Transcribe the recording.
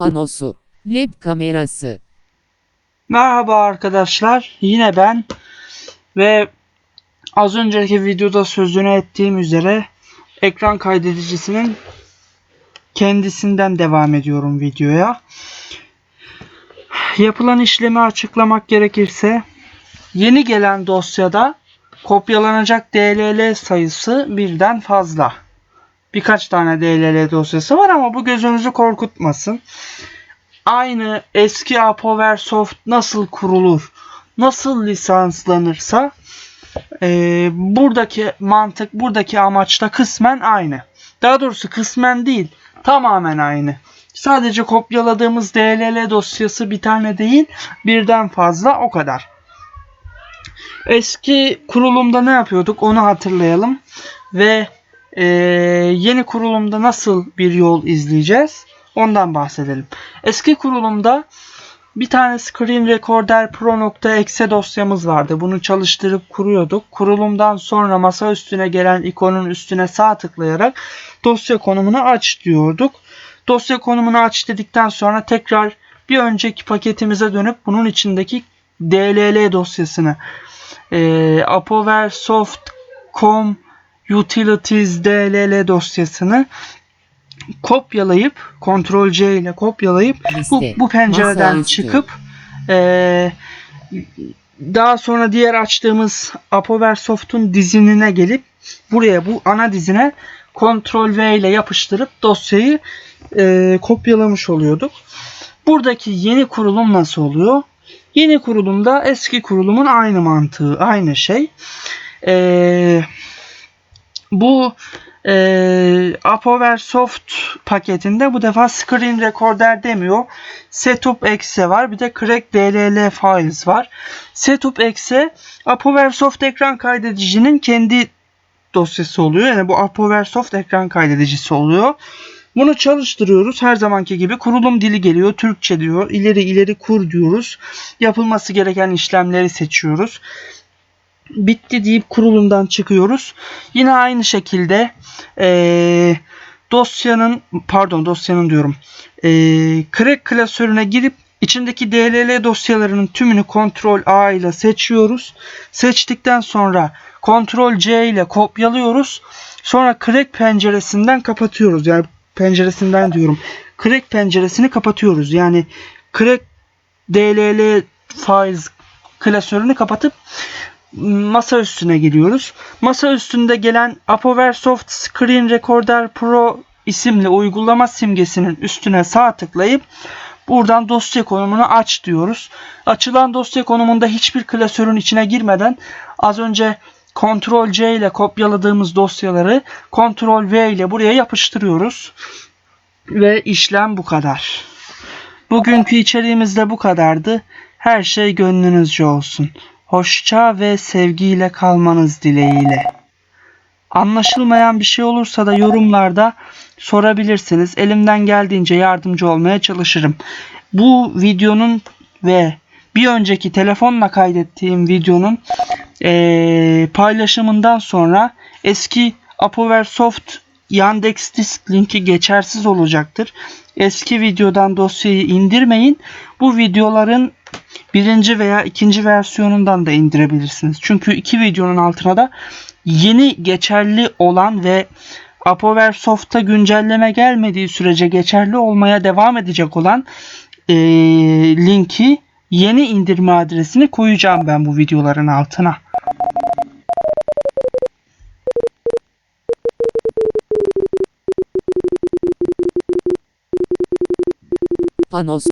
Panosu. Led kamerası. Merhaba arkadaşlar, yine ben ve az önceki videoda sözünü ettiğim üzere ekran kaydedicisinin kendisinden devam ediyorum videoya. Yapılan işlemi açıklamak gerekirse yeni gelen dosyada kopyalanacak DLL sayısı birden fazla. Birkaç tane DLL dosyası var ama bu gözünüzü korkutmasın aynı eski Apoversoft nasıl kurulur, nasıl lisanslanırsa e, buradaki mantık, buradaki amaç da kısmen aynı. Daha doğrusu kısmen değil, tamamen aynı. Sadece kopyaladığımız DLL dosyası bir tane değil, birden fazla o kadar. Eski kurulumda ne yapıyorduk onu hatırlayalım ve e, yeni kurulumda nasıl bir yol izleyeceğiz ondan bahsedelim. Eski kurulumda bir tane Screen Recorder Pro.exe dosyamız vardı. Bunu çalıştırıp kuruyorduk. Kurulumdan sonra masa üstüne gelen ikonun üstüne sağ tıklayarak dosya konumunu aç diyorduk. Dosya konumunu aç dedikten sonra tekrar bir önceki paketimize dönüp bunun içindeki DLL dosyasını e, apoversoft.com utilities DLL dosyasını kopyalayıp Ctrl C ile kopyalayıp bu, bu pencereden çıkıp eee, daha sonra diğer açtığımız Apoversoft'un dizinine gelip buraya bu ana dizine Ctrl V ile yapıştırıp dosyayı eee, kopyalamış oluyorduk. Buradaki yeni kurulum nasıl oluyor? Yeni kurulumda eski kurulumun aynı mantığı, aynı şey. Eee bu e, Apoversoft paketinde bu defa Screen Recorder demiyor. Setup exe var. Bir de Crack DLL Files var. Setup exe Apoversoft ekran kaydedicinin kendi dosyası oluyor. Yani bu Apoversoft ekran kaydedicisi oluyor. Bunu çalıştırıyoruz. Her zamanki gibi kurulum dili geliyor. Türkçe diyor. İleri ileri kur diyoruz. Yapılması gereken işlemleri seçiyoruz bitti deyip kurulumdan çıkıyoruz. Yine aynı şekilde eee, dosyanın pardon dosyanın diyorum eee crack klasörüne girip içindeki DLL dosyalarının tümünü Ctrl A ile seçiyoruz. Seçtikten sonra Ctrl C ile kopyalıyoruz. Sonra crack penceresinden kapatıyoruz. Yani penceresinden diyorum. Crack penceresini kapatıyoruz. Yani crack DLL files klasörünü kapatıp masa üstüne giriyoruz. Masa üstünde gelen Apoversoft Screen Recorder Pro isimli uygulama simgesinin üstüne sağ tıklayıp buradan dosya konumunu aç diyoruz. Açılan dosya konumunda hiçbir klasörün içine girmeden az önce Ctrl C ile kopyaladığımız dosyaları Ctrl V ile buraya yapıştırıyoruz. Ve işlem bu kadar. Bugünkü içeriğimiz de bu kadardı. Her şey gönlünüzce olsun. Hoşça ve sevgiyle kalmanız dileğiyle. Anlaşılmayan bir şey olursa da yorumlarda sorabilirsiniz. Elimden geldiğince yardımcı olmaya çalışırım. Bu videonun ve bir önceki telefonla kaydettiğim videonun eee, paylaşımından sonra eski Apoversoft Yandex Disk linki geçersiz olacaktır. Eski videodan dosyayı indirmeyin. Bu videoların birinci veya ikinci versiyonundan da indirebilirsiniz. Çünkü iki videonun altına da yeni geçerli olan ve Apoversoft'a güncelleme gelmediği sürece geçerli olmaya devam edecek olan eee, linki yeni indirme adresini koyacağım ben bu videoların altına. Panos.